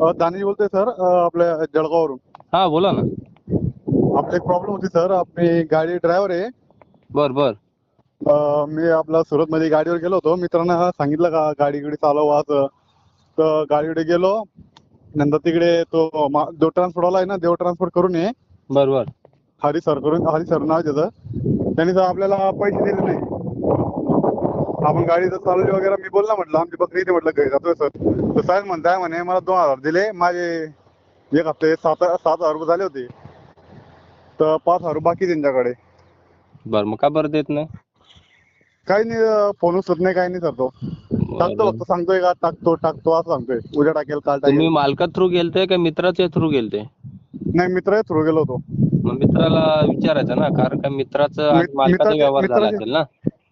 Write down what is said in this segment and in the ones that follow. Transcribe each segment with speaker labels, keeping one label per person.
Speaker 1: दानेश बोलतोय सर. आपल्या जळगाववरून.
Speaker 2: हा बोला ना.
Speaker 1: आपली एक प्रॉब्लेम होती सर. आपली गाडी ड्रायव्हर आहे.
Speaker 2: बर बर.
Speaker 1: अ, मी आपला सुरतमध्ये गाडीवर गेलो होतो. मित्रांना सांगितलं का गाडी गिडी चालव असं तर गाडीकडे गेलो. नंतर तिकडे तो मा- देव ट्रान्सपोर्टवाला आहे ना देव ट्रान्सपोर्ट करून ये.
Speaker 2: बर बर.
Speaker 1: हरी सर करून हरी सर नाव आहे त्याचं त्यांनी सर आपल्याला पैसे दिले नाही. आपण गाडी जर चालवली वगैरे मी बोलला म्हटलं आमची बकरी इथे म्हटलं घरी जातोय सर. तर साहेब म्हणताय म्हणे मला दोन हजार दिले माझे एक हप्ते सात सात हजार रुपये झाले होते. तर पाच हजार रुपये बाकी त्यांच्याकडे.
Speaker 2: बर मग का बरं देत नाही?
Speaker 1: काही नाही फोन उचलत नाही काही नाही सर तो. टाकतो. फक्त सांगतोय का टाकतो टाकतो असं सांगतोय. उद्या टाकेल काल
Speaker 2: तुम्ही
Speaker 1: टाकेल
Speaker 2: मालका थ्रू गेलते का मित्राच्या थ्रू गेलते?
Speaker 1: नाही मित्र थ्रू गेलो होतो.
Speaker 2: मग मित्राला विचारायचं ना कारण का मित्राचं आणि मालकाचा व्यवहार झाला असेल ना?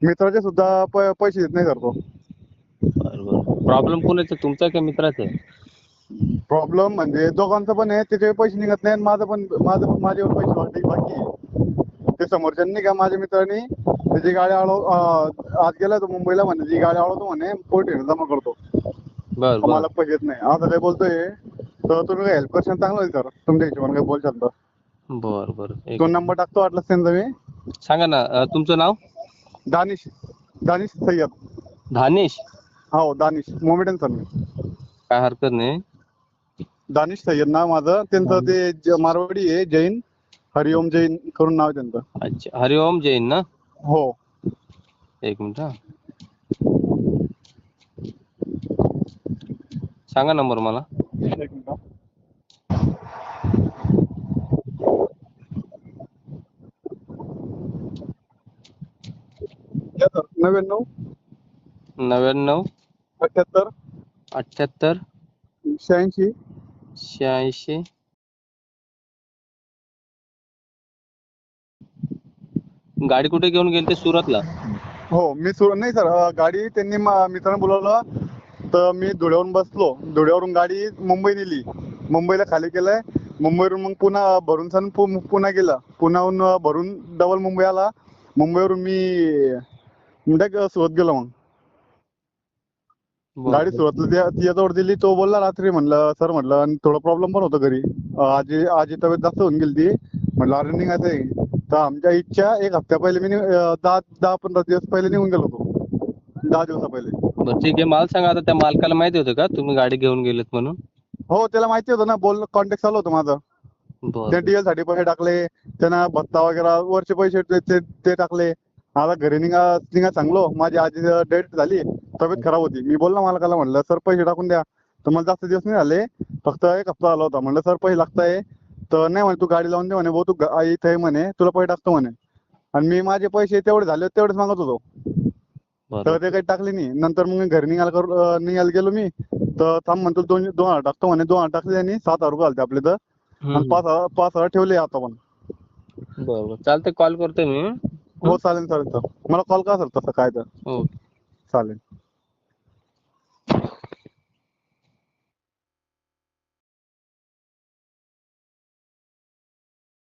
Speaker 1: मित्राचे सुद्धा प- पैसे देत नाही सर तो.
Speaker 2: बर प्रॉब्लेम कोणाचा? तुमचा का मित्राचा? आहे
Speaker 1: प्रॉब्लेम म्हणजे दोघांचं पण आहे त्याचे पैसे निघत नाही आणि माझं पण माझं पण माझ्यावर पैसे बाकी बाकी आहे. ते समोरच्यांनी का माझ्या मित्रांनी? त्याची गाडी अडव अं, आज गेला तो मुंबईला म्हणे ती गाडी अडवतो म्हणे पोट जमा करतो.
Speaker 2: बर बर.
Speaker 1: मला पैसे येत नाही. आता काय बोलतोय तर तुम्ही काय हेल्प करशाल? चांगलं होईल सर. तुमच्या हिशोबाने काय बोलशाल तर.
Speaker 2: बर बर. एक
Speaker 1: दोन नंबर टाकतो वाटलं त्यांचा मी
Speaker 2: सांगा ना अं, तुमचं नाव?
Speaker 1: दानिश दानिश सय्यद.
Speaker 2: धानेश
Speaker 1: हो दानिश. मोमेडन सर मी.
Speaker 2: काय हरकत नाही.
Speaker 1: दानिश सय्यद नाव माझं. त्यांचं ते ज- मारवाडी आहे जैन. हरिओम जैन करून नाव आहे त्यांचं.
Speaker 2: अच्छा हरिओम जैन ना?
Speaker 1: हो.
Speaker 2: एक मिनिट हा. सांगा नंबर मला.
Speaker 1: एक मिनिट हा. नव्याण्णव.
Speaker 2: नव्याण्णव.
Speaker 1: अठ्याहत्तर.
Speaker 2: अठ्याहत्तर.
Speaker 1: शहाऐंशी.
Speaker 2: शहाऐंशी. गाडी कुठे घेऊन गेलते सुरतला?
Speaker 1: हो मी सुर नाही सर अं, गाडी त्यांनी मा- मित्रांनो बोलवलं. तर मी धुळ्यावरून बसलो. धुळ्यावरून गाडी मुंबई नेली. मुंबईला खाली केलंय. मुंबईवरून मग पुन्हा भरून पु- पुन्हा गेला. पुण्याहून भरून डबल मुंबई आला. मुंबईवरून मी डायरेक्ट सुरत गेलो मग. गाडी त्या- त्याच्याजवळ दिली तो बोलला रात्री म्हणलं सर म्हटलं आणि थोडा प्रॉब्लेम पण होता घरी. आजी आजी तब्येत जास्त होऊन गेली ती म्हटलं अरे निघायचं आहे तर आमच्या इच्छा एक हप्त्या पहिले मी दहा दहा पंधरा दिवस पहिले निघून गेलो होतो. दहा दिवसा पहिले.
Speaker 2: बरं ठीक आहे. मला सांगा आता त्या मालकाला माहिती होतं का? तुम्ही गाडी घेऊन गेलेत म्हणून?
Speaker 1: हो त्याला माहिती होतं ना. बोल कॉन्टॅक्ट चालू होतं माझं.
Speaker 2: बरं.
Speaker 1: त्या डीएलसाठी पैसे टाकले. त्यांना भत्ता वगैरे वरचे पैसे ते- ते ते टाकले. आता घरी निघा निघा चांगलो. माझी आजी डेट झाली. तब्येत खराब होती. मी बोललो मालकाला म्हणलं सर पैसे टाकून द्या. तर मला जास्त दिवस नाही झाले. फक्त एक हप्ता आला होता. म्हणलं सर पैसे लागताय. तर नाही म्हणे तू गाडी लावून दे म्हणे भाऊ. तू इथे आहे म्हणे. तुला पैसे टाकतो म्हणे. आणि मी माझे पैसे तेवढे झाले तेवढेच मागत होतो. तर ते काही टाकले नाही. नंतर मग घरी निघायला करू निघायला गेलो मी. तर थांब म्हणतो दोन दोन हजार टाकतो म्हणे. दोन हजार टाकले त्यांनी. सात हजार रुपये आले आपले तर. आणि. पाच हजार पाच हजार ठेवले आता पण.
Speaker 2: बरं बरं. चालतंय कॉल करतोय मी.
Speaker 1: हो चालेल चालेल सर मला कॉल करा सर तसं? काय तर.
Speaker 2: ओके
Speaker 1: चालेल.